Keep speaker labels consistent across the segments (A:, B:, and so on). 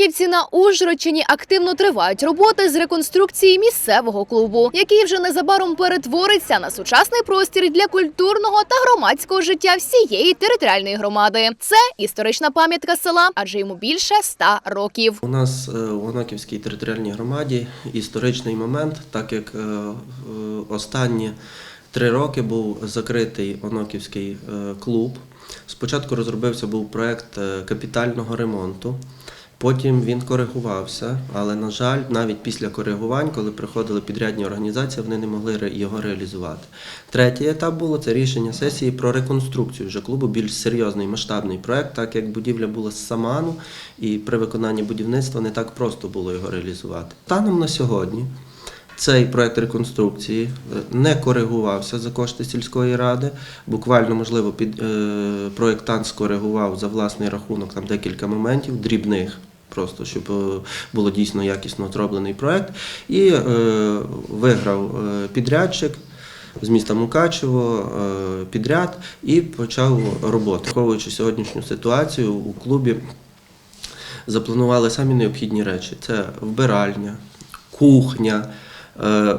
A: Оноківці на Ужгородщині активно тривають роботи з реконструкції місцевого клубу, який вже незабаром перетвориться на сучасний простір для культурного та громадського життя всієї територіальної громади. Це історична пам'ятка села, адже йому більше ста років.
B: У нас е, в Оноківській територіальній громаді історичний момент, так як е, е, останні три роки був закритий Оноківський е, клуб. Спочатку розробився був проект е, капітального ремонту. Потім він коригувався, але на жаль, навіть після коригувань, коли приходили підрядні організації, вони не могли його реалізувати. Третій етап було це рішення сесії про реконструкцію вже клубу, більш серйозний масштабний проект, так як будівля була з саману, і при виконанні будівництва не так просто було його реалізувати. Станом на сьогодні цей проект реконструкції е, не коригувався за кошти сільської ради. Буквально, можливо, під е, проєктант скоригував за власний рахунок там декілька моментів дрібних. Просто щоб е, було дійсно якісно зроблений проект, і е, виграв е, підрядчик з міста Мукачево е, підряд і почав роботу. Враховуючи сьогоднішню ситуацію у клубі запланували самі необхідні речі: це вбиральня, кухня.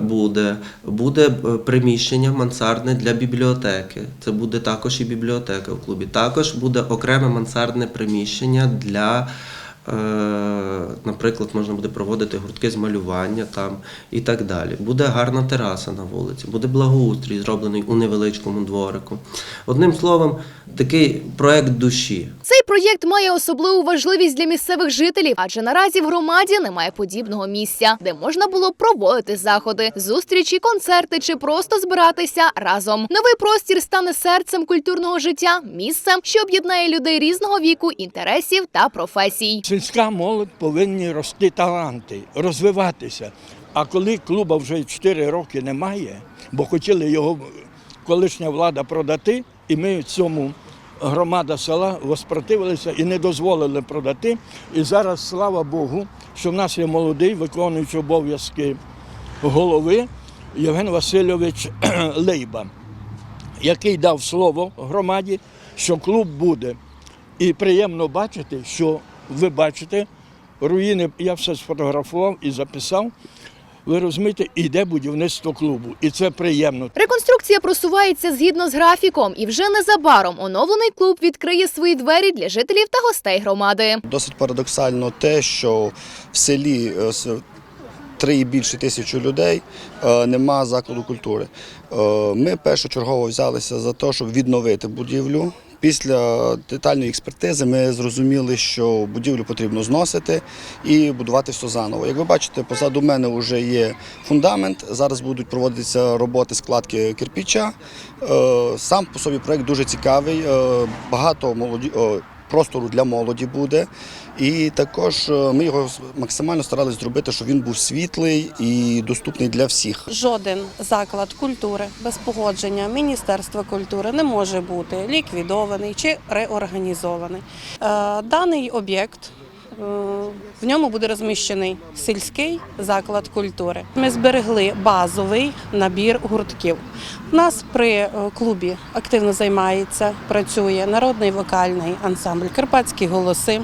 B: Буде, буде приміщення мансардне для бібліотеки. Це буде також і бібліотека в клубі. Також буде окреме мансардне приміщення для, наприклад, можна буде проводити гуртки з малювання там і так далі. Буде гарна тераса на вулиці, буде благоустрій, зроблений у невеличкому дворику. Одним словом, такий проект душі.
A: Цей проєкт має особливу важливість для місцевих жителів, адже наразі в громаді немає подібного місця, де можна було проводити заходи, зустрічі, концерти чи просто збиратися разом. Новий простір стане серцем культурного життя, місцем, що об'єднає людей різного віку, інтересів та професій.
C: Сільська молодь повинні рости таланти, розвиватися. А коли клуба вже 4 роки немає, бо хотіли його колишня влада продати, і ми цьому громада села воспротивилися і не дозволили продати. І зараз, слава Богу, що в нас є молодий виконуючий обов'язки голови Євген Васильович Лейба, який дав слово громаді, що клуб буде. І приємно бачити, що ви бачите, руїни, я все сфотографував і записав. Ви розумієте, іде будівництво клубу, і це приємно.
A: Реконструкція просувається згідно з графіком, і вже незабаром оновлений клуб відкриє свої двері для жителів та гостей громади.
D: Досить парадоксально те, що в селі е, три і більше тисячі людей е, нема закладу культури. Е, Ми першочергово взялися за те, щоб відновити будівлю. Після детальної експертизи ми зрозуміли, що будівлю потрібно зносити і будувати все заново. Як ви бачите, позаду мене вже є фундамент. Зараз будуть проводитися роботи складки кирпіча. Е, Сам по собі проект дуже цікавий. е, Багато молоді простору для молоді буде. І також е, ми його максимально старалися зробити, щоб він був світлий і доступний для всіх.
E: Жоден заклад культури без погодження Міністерства культури не може бути ліквідований чи реорганізований. Е, Даний об'єкт. В ньому буде розміщений сільський заклад культури. Ми зберегли базовий набір гуртків. У нас при е, клубі активно займається, працює народний вокальний ансамбль Карпатські голоси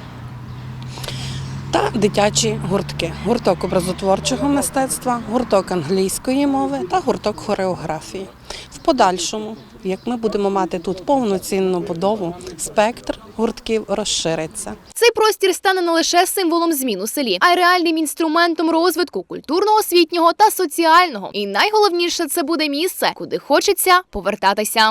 E: та дитячі гуртки: гурток образотворчого мистецтва, гурток англійської мови та гурток хореографії. Подальшому, як ми будемо мати тут повноцінну будову, спектр гуртків розшириться.
A: Цей простір стане не лише символом змін у селі, а й реальним інструментом розвитку культурного, освітнього та соціального. І найголовніше це буде місце, куди хочеться повертатися.